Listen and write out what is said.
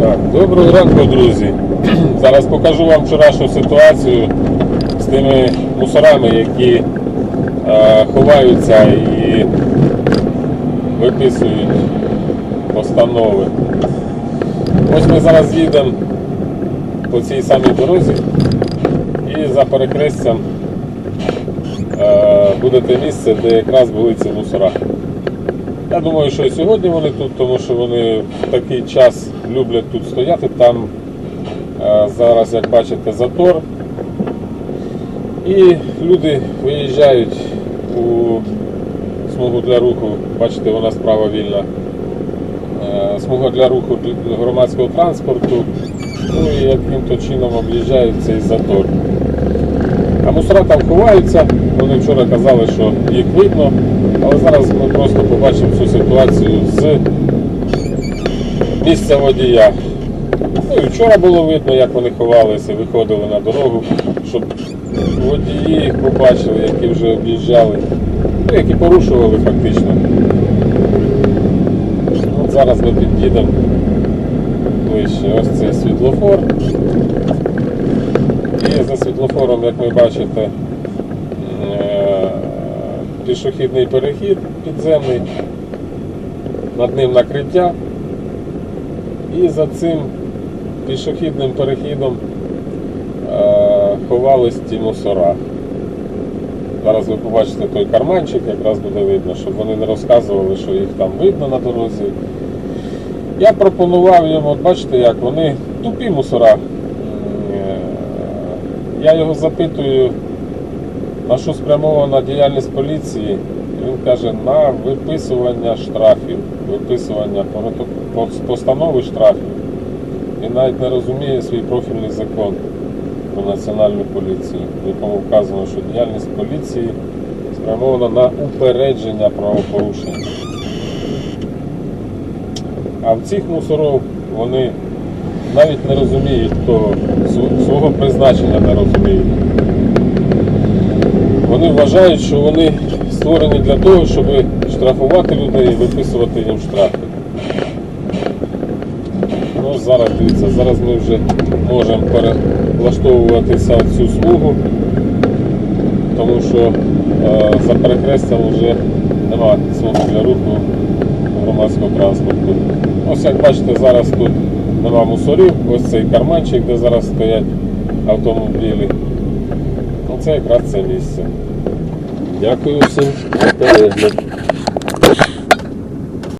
Так, доброго ранку, друзі. Зараз покажу вам вчорашню ситуацію з тими мусорами, які е, ховаються і виписують постанови. Ось ми зараз їдемо по цій самій дорозі і за перехрестям е, буде те місце, де якраз були ці мусора. Я думаю, що і сьогодні вони тут, тому що вони в такий час люблять тут стояти. Там е, зараз, як бачите, затор. І люди виїжджають у смугу для руху. Бачите, вона справа вільна. Е, Смуга для руху громадського транспорту. Ну і яким-то чином об'їжджають цей затор. А мусора там ховаються, вони вчора казали, що їх видно, але зараз ми просто побачимо цю ситуацію з місця водія. Ну і вчора було видно, як вони ховалися, виходили на дорогу, щоб водії їх побачили, які вже об'їжджали, ну, які порушували фактично. От зараз ми під'їдемо ближче. Ось цей світлофор. І за світлофором, як ви бачите, пішохідний перехід підземний, над ним накриття. І за цим пішохідним перехідом е, ховались ті мусора. Зараз ви побачите той карманчик, якраз буде видно, щоб вони не розказували, що їх там видно на дорозі. Я пропонував їм, от бачите як, вони тупі мусора. Е, Я його запитую, на що спрямована діяльність поліції. Він каже, на виписування штрафів, виписування постанови штрафів. Він навіть не розуміє свій профільний закон про національну поліцію, в якому вказано, що діяльність поліції спрямована на упередження правопорушень. А в цих мусоров вони навіть не розуміють св- свого призначення не розуміють. Вони вважають, що вони створені для того, щоб штрафувати людей і виписувати їм штрафи. Ну, зараз дивіться, зараз ми вже можемо перелаштовуватися в цю смугу, тому що е, за перехрестям вже немає смуги для руху громадського транспорту. Ось як бачите, зараз тут нема мусорів, ось цей карманчик, де зараз стоять автомобілі. Це якраз це місце. Дякую всім за перегляд.